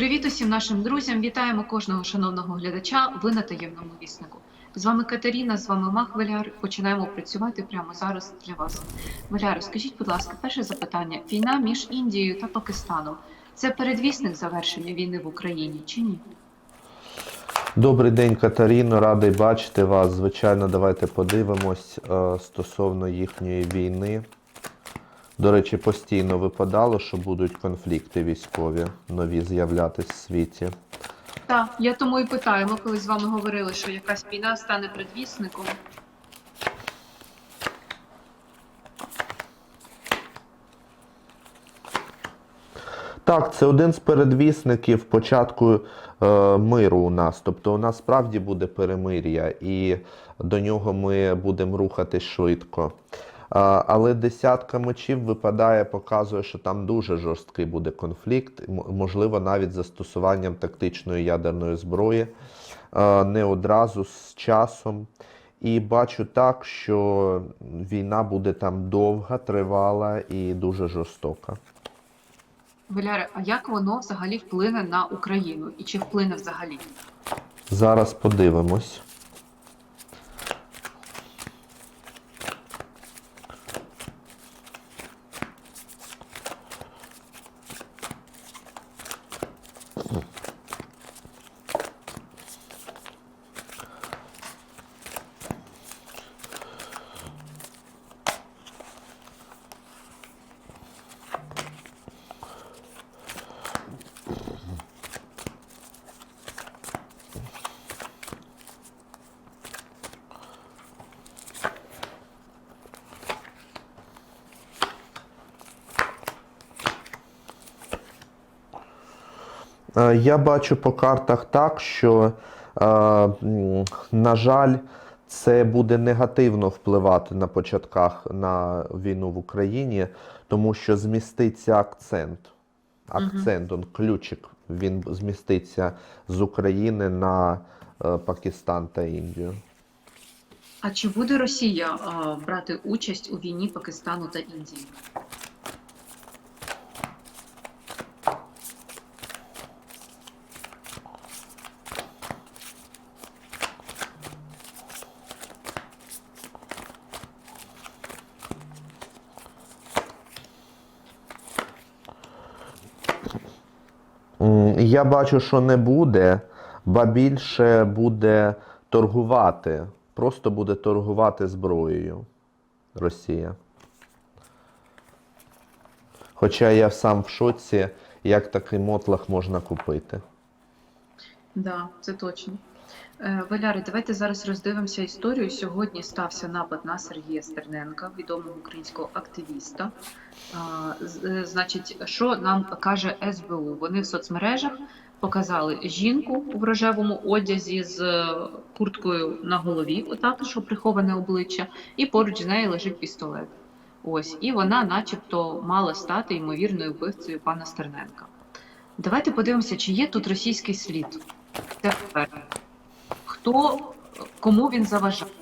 Привіт усім нашим друзям! Вітаємо кожного шановного глядача. Ви на таємному віснику. З вами Катерина, з вами Мах Валяр. Починаємо працювати прямо зараз для вас. Валяр, скажіть, будь ласка, перше запитання: війна між Індією та Пакистаном це передвісник завершення війни в Україні чи ні? Добрий день, Катеріно, радий бачити вас. Звичайно, давайте подивимось е, стосовно їхньої війни. До речі, постійно випадало, що будуть конфлікти військові нові з'являтись в світі. Так, я тому і питаю. Ми коли з вами говорили, що якась війна стане предвісником. Так, це один з передвісників початку е, миру у нас. Тобто у нас справді буде перемир'я, і до нього ми будемо рухатись швидко. Але десятка мечів випадає, показує, що там дуже жорсткий буде конфлікт, можливо, навіть застосуванням тактичної ядерної зброї, не одразу з часом. І бачу так, що війна буде там довга, тривала і дуже жорстока. Валяре, а як воно взагалі вплине на Україну? І чи вплине взагалі? Зараз подивимось. Я бачу по картах так, що, е, на жаль, це буде негативно впливати на початках на війну в Україні, тому що зміститься акцент. Акцент, он, ключик, він зміститься з України на е, Пакистан та Індію. А чи буде Росія брати участь у війні Пакистану та Індії? Я бачу, що не буде, ба більше буде торгувати. Просто буде торгувати зброєю Росія. Хоча я сам в шоці, як такий мотлах можна купити. Да, це точно. Е, Валяри, давайте зараз роздивимося історію. Сьогодні стався напад на Сергія Стерненка, відомого українського активіста. З- е, Значить, що нам каже СБУ? Вони в соцмережах показали жінку в рожевому одязі з е, курткою на голові, отак, що приховане обличчя, і поруч з нею лежить пістолет. Ось, і вона, начебто, мала стати ймовірною вбивцею пана Стерненка. Давайте подивимося, чи є тут російський слід. Тепер хто кому він заважає?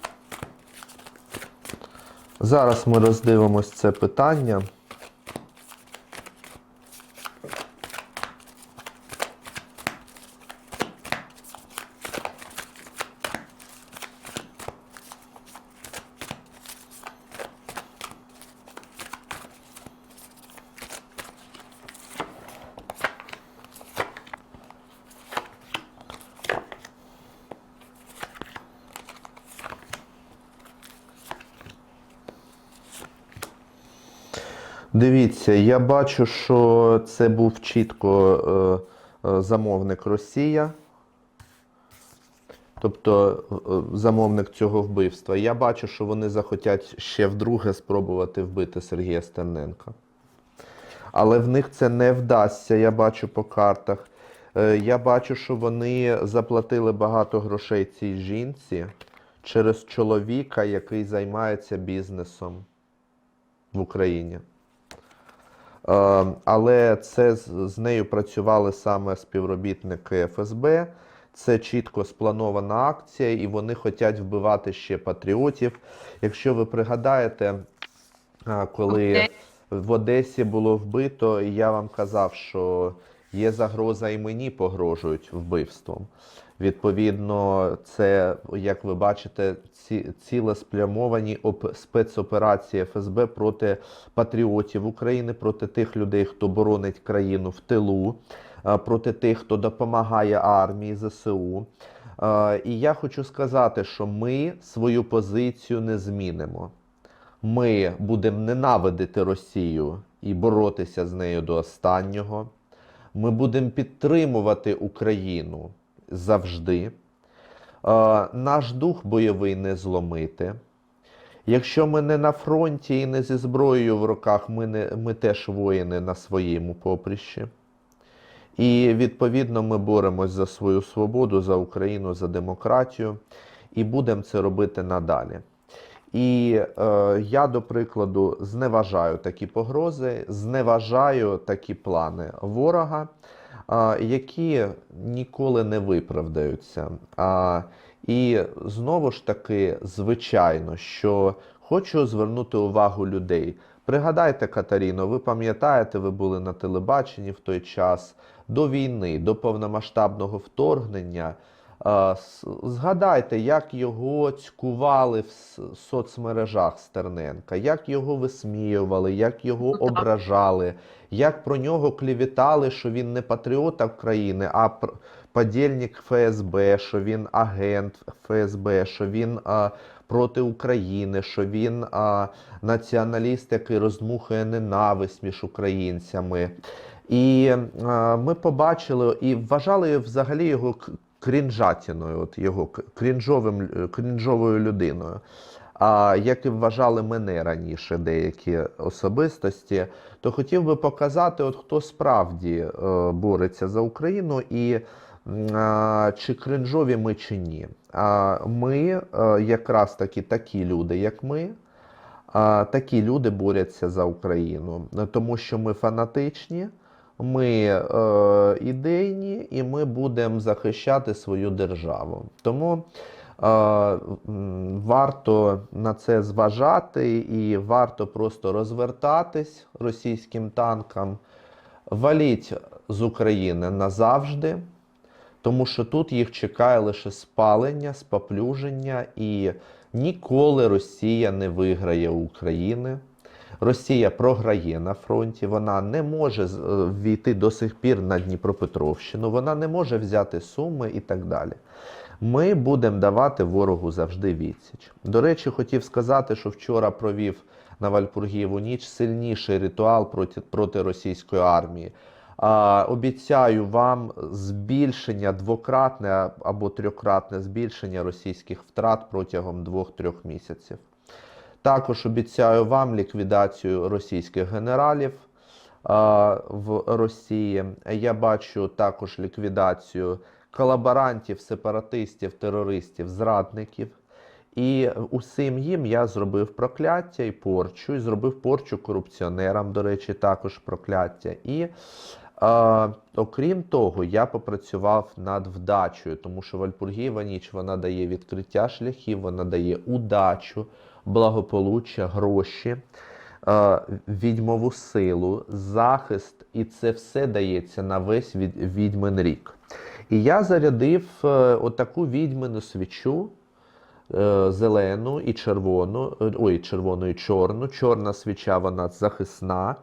Зараз ми роздивимось це питання. Дивіться, я бачу, що це був чітко е, е, замовник Росія. Тобто е, замовник цього вбивства. Я бачу, що вони захотять ще вдруге спробувати вбити Сергія Стерненка. Але в них це не вдасться, я бачу по картах. Я бачу, що вони заплатили багато грошей цій жінці через чоловіка, який займається бізнесом в Україні. Е, Але це з нею працювали саме співробітники ФСБ. Це чітко спланована акція, і вони хочуть вбивати ще патріотів. Якщо ви пригадаєте, е, коли в Одесі було вбито, і я вам казав, що є загроза і мені погрожують вбивством. Відповідно, це, як ви бачите, ці цілеспрямовані оп- спецоперації ФСБ проти патріотів України, проти тих людей, хто боронить країну в тилу, е, проти тих, хто допомагає армії ЗСУ. Е, І я хочу сказати, що ми свою позицію не змінимо. Ми будемо ненавидити Росію і боротися з нею до останнього. Ми будемо підтримувати Україну завжди. Е, Наш дух бойовий не зломити. Якщо ми не на фронті і не зі зброєю в руках, ми, не, ми теж воїни на своєму поприщі. І відповідно ми боремось за свою свободу, за Україну, за демократію і будемо це робити надалі. І е, я, до прикладу, зневажаю такі погрози, зневажаю такі плани ворога, е, які ніколи не виправдаються. А, і знову ж таки, звичайно, що хочу звернути увагу людей. Пригадайте, Катаріно, ви пам'ятаєте, ви були на телебаченні в той час до війни, до повномасштабного вторгнення. Згадайте, як його цькували в соцмережах Стерненка, як його висміювали, як його Ну, ображали, як про нього клівітали, що він не патріот України, а подільник ФСБ, що він агент ФСБ, що він а, проти України, що він а, націоналіст, який роздмухує ненависть між українцями. І а, ми побачили і вважали взагалі його крінжатіною, от його крінжовим, крінжовою людиною. А як і вважали мене раніше деякі особистості, то хотів би показати, от хто справді е, бореться за Україну і чи кринжові ми чи ні. Ми е, якраз таки такі люди, як ми. Такі люди борються за Україну, Ну, тому що ми фанатичні, ми е, ідейні і ми будемо захищати свою державу. Тому е, варто на це зважати і варто просто розвертатись російським танкам, валіть з України назавжди. Тому що тут їх чекає лише спалення, споплюження, і ніколи Росія не виграє України. Росія програє на фронті, вона не може е, війти до сих пір на Дніпропетровщину, вона не може взяти Суми і так далі. Ми будемо давати ворогу завжди відсіч. До речі, хотів сказати, що вчора провів на Вальпургієву ніч сильніший ритуал проти, проти російської армії. Обіцяю вам збільшення двократне або трьохкратне збільшення російських втрат протягом двох-трьох місяців. Також обіцяю вам ліквідацію російських генералів а, в Росії. Я бачу також ліквідацію колаборантів, сепаратистів, терористів, зрадників. І усім їм я зробив прокляття і порчу, і зробив порчу корупціонерам, до речі, також прокляття. І е, окрім того, я попрацював над вдачею, тому що Вальпургієва ніч вона дає відкриття шляхів, вона дає удачу, благополуччя, гроші, е, відьмову силу, захист, і це все дається на весь від, відьмин рік. І я зарядив е, отаку відьмину свічу е, зелену і червону, е, ой, червону і чорну. Чорна свіча вона захисна,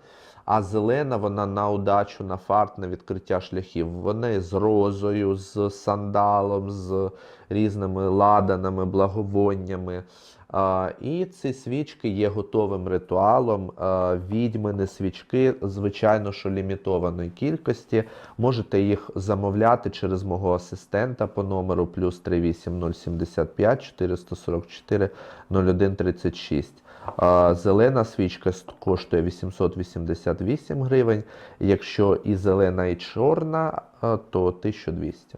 а зелена вона на удачу, на фарт, на відкриття шляхів. Вони з розою, з сандалом, з різними ладанами, благовоннями. І ці свічки є готовим ритуалом. Відьмини свічки, звичайно, що лімітованої кількості. Можете їх замовляти через мого асистента по номеру плюс 38075 444 0136. Зелена свічка коштує 888 гривень. Якщо і зелена, і чорна, то 1200.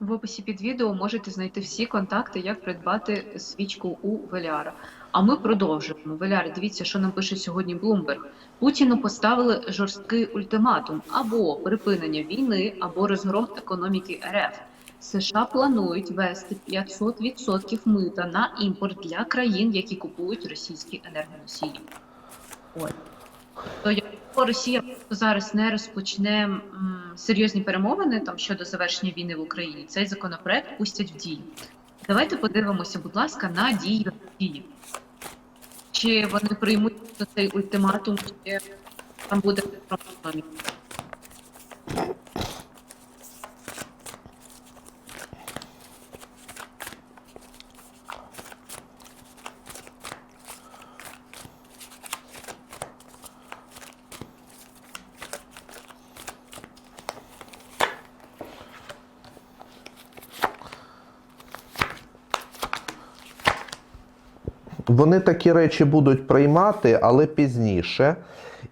В описі під відео можете знайти всі контакти, як придбати свічку у Веляра. А ми продовжуємо. Веляр, дивіться, що нам пише сьогодні Блумберг. Путіну поставили жорсткий ультиматум або припинення війни, або розгром економіки РФ. США планують ввести 500% мита на імпорт для країн, які купують російські енергоносії. Ой. То якщо Росія зараз не розпочне м, серйозні перемовини там щодо завершення війни в Україні, цей законопроект пустять в дію. Давайте подивимося, будь ласка, на дії Росії. Чи вони приймуть цей ультиматум, чи там буде компроміс? Вони такі речі будуть приймати, але пізніше.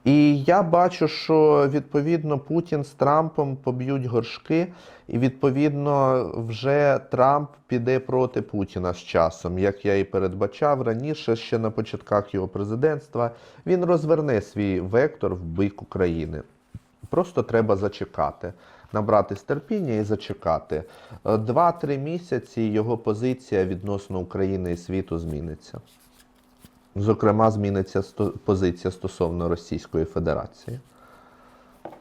І я бачу, що відповідно Путін з Трампом поб'ють горшки, і відповідно вже Трамп піде проти Путіна з часом, як я і передбачав раніше, ще на початках його президентства. Він розверне свій вектор в бік України. Просто треба зачекати, набратись терпіння і зачекати. Е, Два-три місяці його позиція відносно України і світу зміниться. Зокрема, зміниться позиція стосовно Російської Федерації.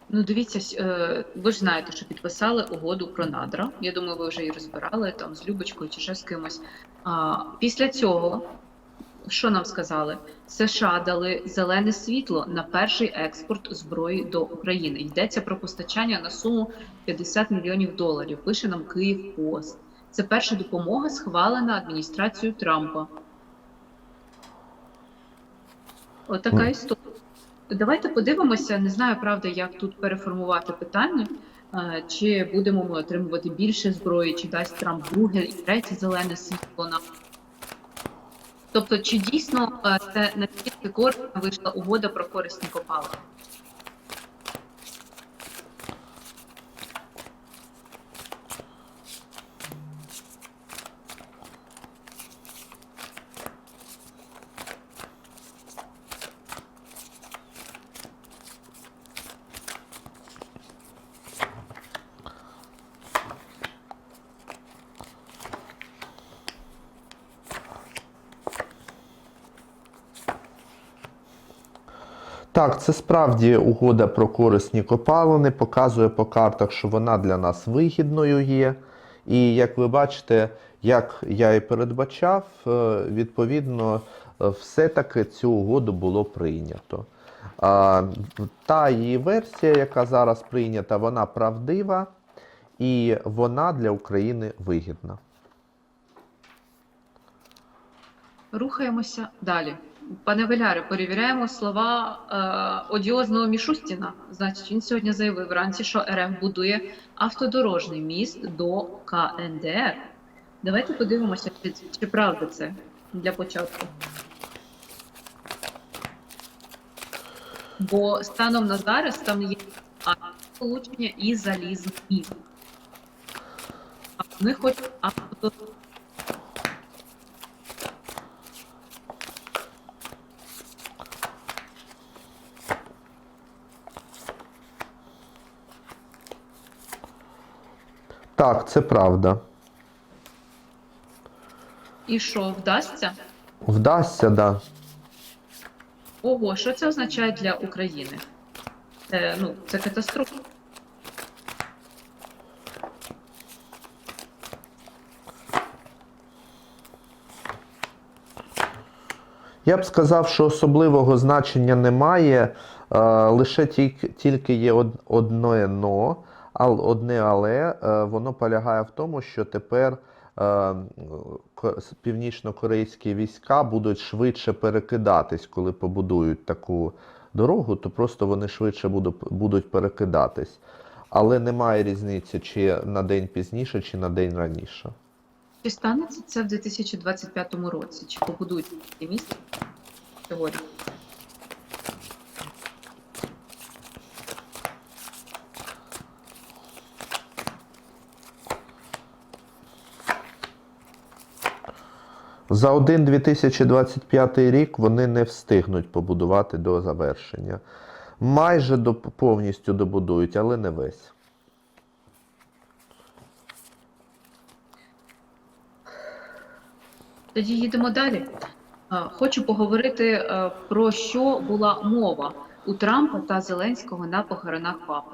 Ну, дивіться, е, ви ж знаєте, що підписали угоду про надра. Я думаю, ви вже її розбирали там з Любочкою чи ще з кимось. А, після цього, що нам сказали? США дали зелене світло на перший експорт зброї до України. Йдеться про постачання на суму 50 мільйонів доларів. Пише нам Київ Пост. Це перша допомога, схвалена адміністрацією Трампа. Отака От історія. Давайте подивимося, не знаю, правда, як тут переформувати питання. е, Чи будемо ми отримувати більше зброї, чи дасть Трамп друге і третє зелене світло на тобто, чи дійсно е, це настільки корисна вийшла угода про корисні копалини? Так, це справді угода про корисні копалини, показує по картах, що вона для нас вигідною є. І як ви бачите, як я і передбачав, е, відповідно, е, все-таки цю угоду було прийнято. Та її версія, яка зараз прийнята, вона правдива і вона для України вигідна. Рухаємося далі. Пане Веляре, перевіряємо слова е, одіозного Мішустіна. Значить, він сьогодні заявив вранці, що РФ будує автодорожний міст до КНДР. Давайте подивимося, чи, чи правда це для початку. Бо станом на зараз там є получення і залізний міст. А вони хочуть авто Так, це правда. І що, вдасться? Вдасться, да. Ого, що це означає для України? Це, ну, це катастрофа. Я б сказав, що особливого значення немає, е, лише тільки, є одне но, одне але е, воно полягає в тому, що тепер е, північно-корейські війська будуть швидше перекидатись, коли побудують таку дорогу, то просто вони швидше будуть перекидатись. Але немає різниці, чи на день пізніше, чи на день раніше. Чи станеться це в 2025 році? Чи побудують місце сьогодні? За один 2025 рік вони не встигнуть побудувати до завершення. Майже до, повністю добудують, але не весь. Тоді їдемо далі. Хочу поговорити е, про що була мова у Трампа та Зеленського на похоронах папи.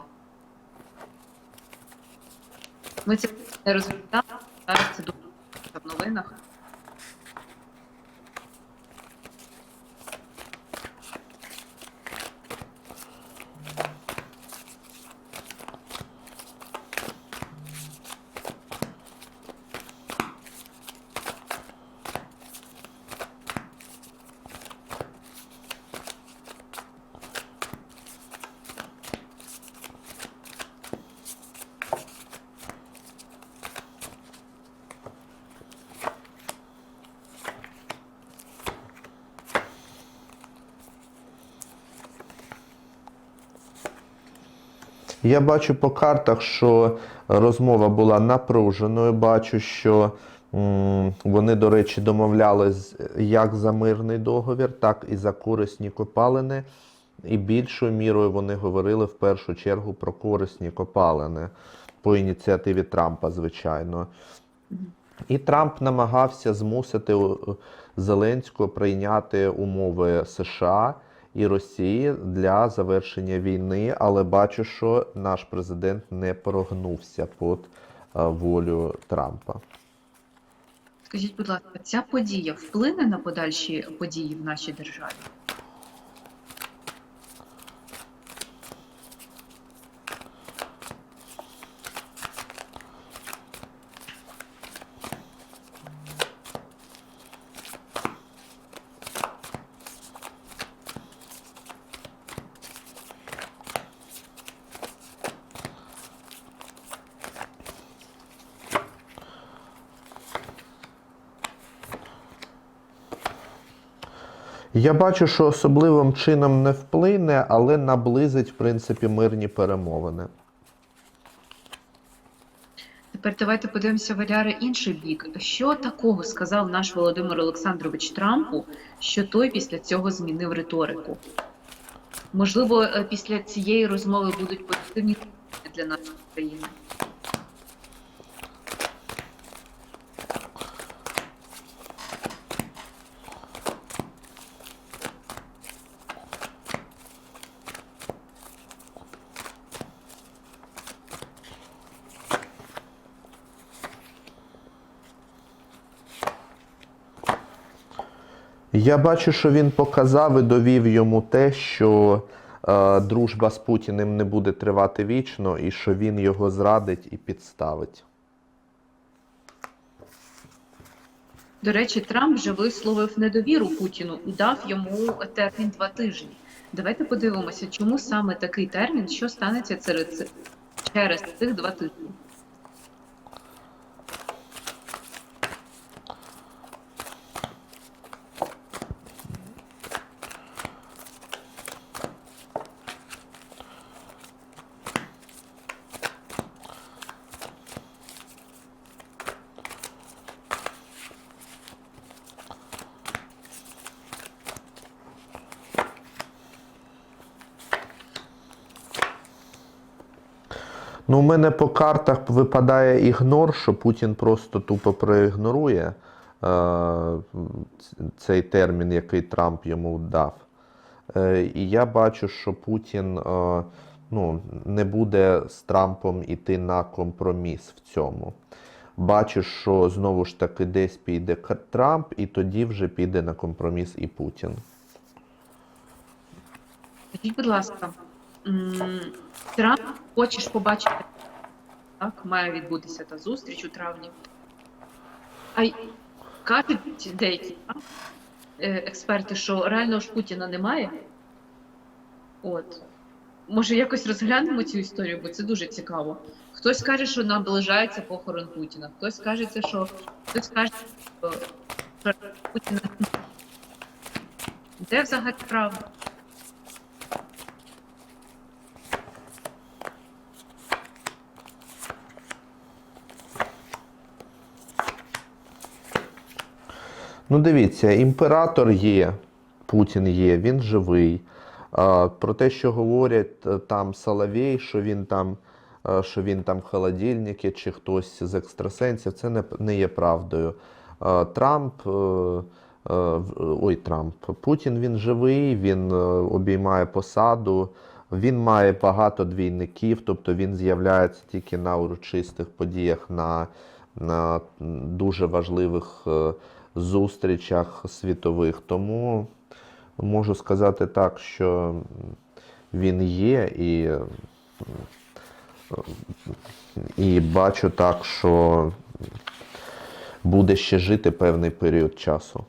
Ми це не розглядали, зараз це дуже в новинах. Я бачу по картах, що розмова була напруженою. Бачу, що вони, до речі, домовлялись як за мирний договір, так і за корисні копалини. І більшою мірою вони говорили в першу чергу про корисні копалини по ініціативі Трампа, звичайно. І Трамп намагався змусити Зеленського прийняти умови США і Росії для завершення війни, але бачу, що наш президент не прогнувся під е, волю Трампа. Скажіть, будь ласка, ця подія вплине на подальші події в нашій державі? Я бачу, що особливим чином не вплине, але наблизить, в принципі, мирні перемовини. Тепер давайте подивимося, Валяри, інший бік. Що такого сказав наш Володимир Олександрович Трампу, що той після цього змінив риторику? Можливо, е, після цієї розмови будуть позитивні для нашої країни. Я бачу, що він показав і довів йому те, що е, дружба з Путіним не буде тривати вічно, і що він його зрадить і підставить. До речі, Трамп вже висловив недовіру Путіну і дав йому термін два тижні. Давайте подивимося, чому саме такий термін, що станеться через, цих два тижні. Мене по картах випадає ігнор, що Путін просто тупо проігнорує е, цей термін, який Трамп йому дав. Е, і я бачу, що Путін е, ну, не буде з Трампом іти на компроміс в цьому. Бачу, що знову ж таки десь піде Трамп, і тоді вже піде на компроміс і Путін. Скажіть, будь ласка, Трамп хочеш побачити, так, має відбутися та зустріч у травні. А кажуть деякі так, е, експерти, що реально ж Путіна немає. От. Може, якось розглянемо цю історію, бо це дуже цікаво. Хтось каже, що наближається похорон Путіна, хтось каже, що хтось каже, що Путіна. Де взагалі правда? Ну, дивіться, імператор є, Путін є, він живий. Про те, що говорять е, там Соловей, що він там, е, що він там холодильники чи хтось з екстрасенсів, це не, не є правдою. Трамп е, в- ой, Трамп. Путін він живий, він обіймає посаду. Він має багато двійників, тобто він з'являється тільки на урочистих подіях, на, на дуже важливих зустрічах світових. Тому можу сказати так, що він є і, і бачу так, що буде ще жити певний період часу.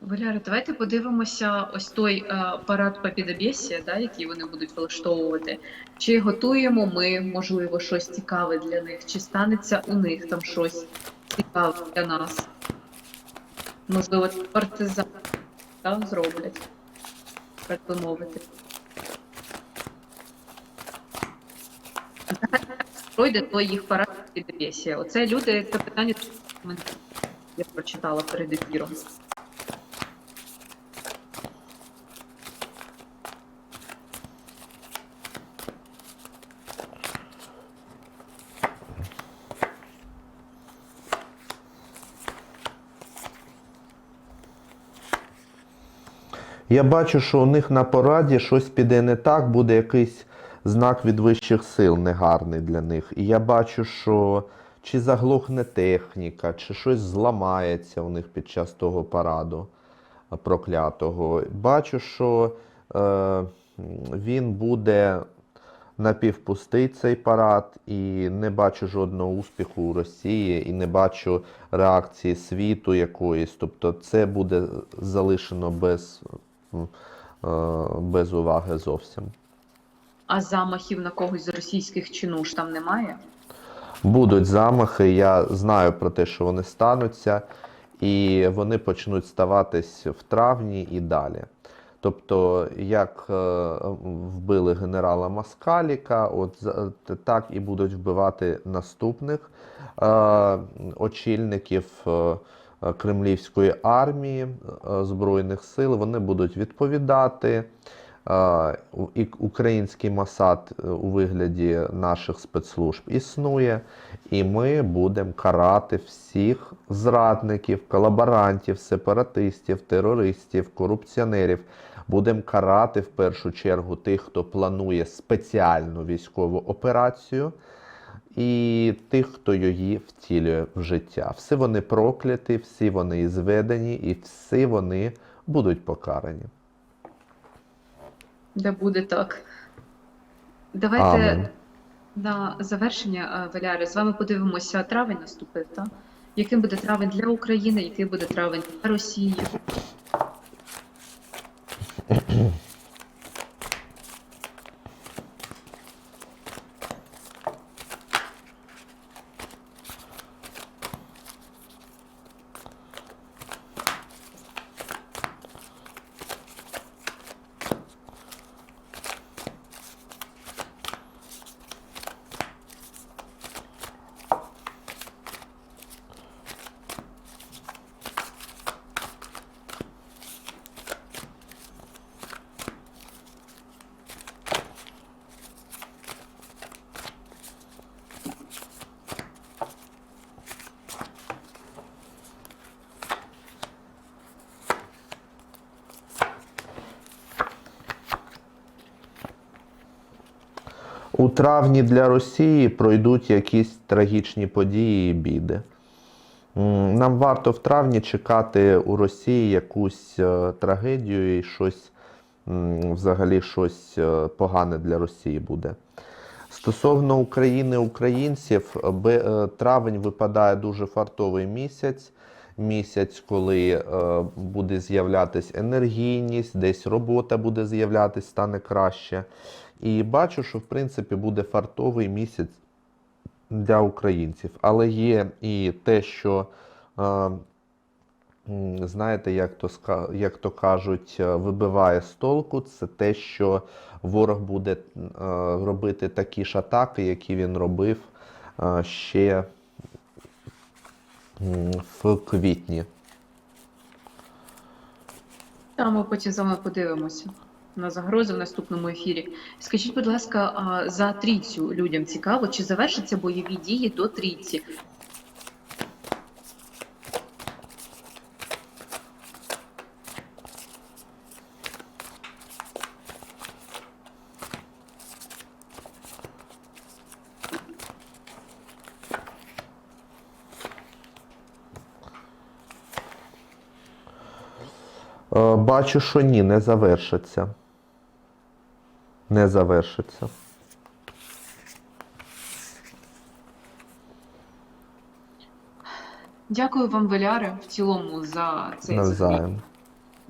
Валяри, давайте подивимося ось той е, парад Побєдобєсія, да, який вони будуть влаштовувати. Чи готуємо ми, можливо, щось цікаве для них, чи станеться у них там щось цікаве для нас? Можливо, партизан да, зроблять, так би мовити. Пройде то їх парад і Побєдобєсія. Оце люди, це питання, я прочитала перед ефіром. Я бачу, що у них на пораді щось піде не так, буде якийсь знак від вищих сил негарний для них. І я бачу, що чи заглохне техніка, чи щось зламається у них під час того параду е, проклятого. Бачу, що е, він буде напівпустий цей парад, і не бачу жодного успіху у Росії, і не бачу реакції світу якоїсь. Тобто це буде залишено без, без уваги зовсім. А замахів на когось з російських чинуш там немає? Будуть замахи, я знаю про те, що вони стануться, і вони почнуть ставатись в травні і далі. Тобто, як е, вбили генерала Маскаліка, от за- так і будуть вбивати наступних е, очільників е, е, кремлівської армії е, Збройних сил. Вони будуть відповідати. Е, і Український Масад е, у вигляді наших спецслужб існує, і ми будемо карати всіх зрадників, колаборантів, сепаратистів, терористів, корупціонерів. Будемо карати в першу чергу тих, хто планує спеціальну військову операцію, і тих, хто її втілює в життя. Всі вони прокляті, всі вони зведені, і всі вони будуть покарані. Да буде так. Давайте Амен. на завершення, е, Валяри, з вами подивимося, травень наступив, так? Яким буде травень для України, який буде травень для Росії? Травні для Росії пройдуть якісь трагічні події і біди. Нам варто в травні чекати у Росії якусь е, трагедію і щось взагалі щось е, погане для Росії буде. Стосовно України українців, е, травень випадає дуже фартовий місяць. Місяць, коли буде з'являтись енергійність, десь робота буде з'являтись, стане краще. І бачу, що в принципі буде фартовий місяць для українців. Але є і те, що, знаєте, як то, як то кажуть, е, вибиває з толку, це те, що ворог буде робити такі ж атаки, які він робив ще в квітні. Та ми потім з вами подивимося на загрози в наступному ефірі. Скажіть, будь ласка, за трійцю людям цікаво, чи завершаться бойові дії до трійці? Е, бачу, що ні, не завершиться. Не завершиться. Дякую вам, Валяре, в цілому за цей захід, Навзаєм.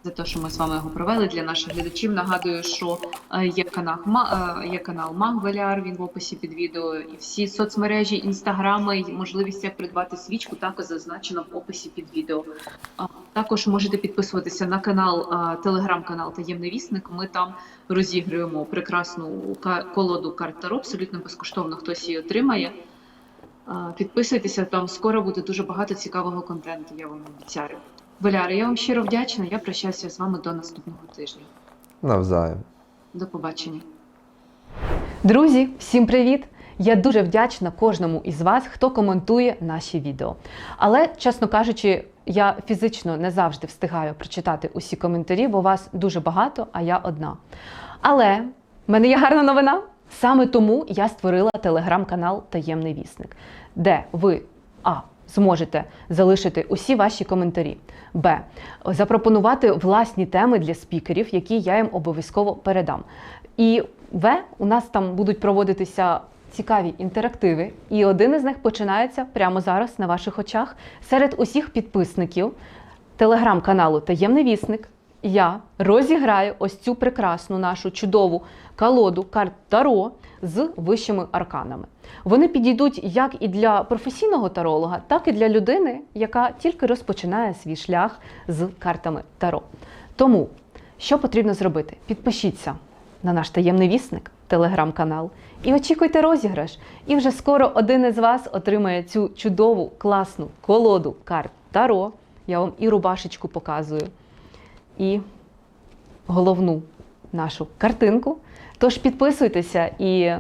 за те, що ми з вами його провели для наших глядачів. Нагадую, що е, є канал Ма- е, є канал Маг Валяр. Він в описі під відео. І всі соцмережі, інстаграми і можливість як придбати свічку також зазначено в описі під відео. А, Також можете підписуватися на канал, телеграм-канал Таємний вісник. Ми там розігруємо прекрасну колоду карт Таро, абсолютно безкоштовно хтось її отримає. Підписуйтеся, там скоро буде дуже багато цікавого контенту, я вам обіцяю. Валяра, я вам щиро вдячна. Я прощаюся з вами до наступного тижня. Навзаєм. До побачення. Друзі, всім привіт! Я дуже вдячна кожному із вас, хто коментує наші відео. Але, чесно кажучи, я фізично не завжди встигаю прочитати усі коментарі, бо вас дуже багато, а я одна. Але в мене є гарна новина. Саме тому я створила телеграм-канал Таємний вісник, де ви а. Зможете залишити усі ваші коментарі. Б. Запропонувати власні теми для спікерів, які я їм обов'язково передам. І В. У нас там будуть проводитися цікаві інтерактиви, і один із них починається прямо зараз на ваших очах. Серед усіх підписників телеграм-каналу Таємний вісник я розіграю ось цю прекрасну нашу чудову колоду карт Таро з вищими арканами. Вони підійдуть як і для професійного таролога, так і для людини, яка тільки розпочинає свій шлях з картами Таро. Тому, що потрібно зробити? Підпишіться на наш таємний вісник, телеграм-канал, і очікуйте розіграш. І вже скоро один із вас отримає цю чудову, класну колоду карт Таро. Я вам і рубашечку показую, і головну нашу картинку. Тож підписуйтеся і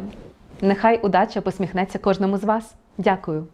нехай удача посміхнеться кожному з вас. Дякую.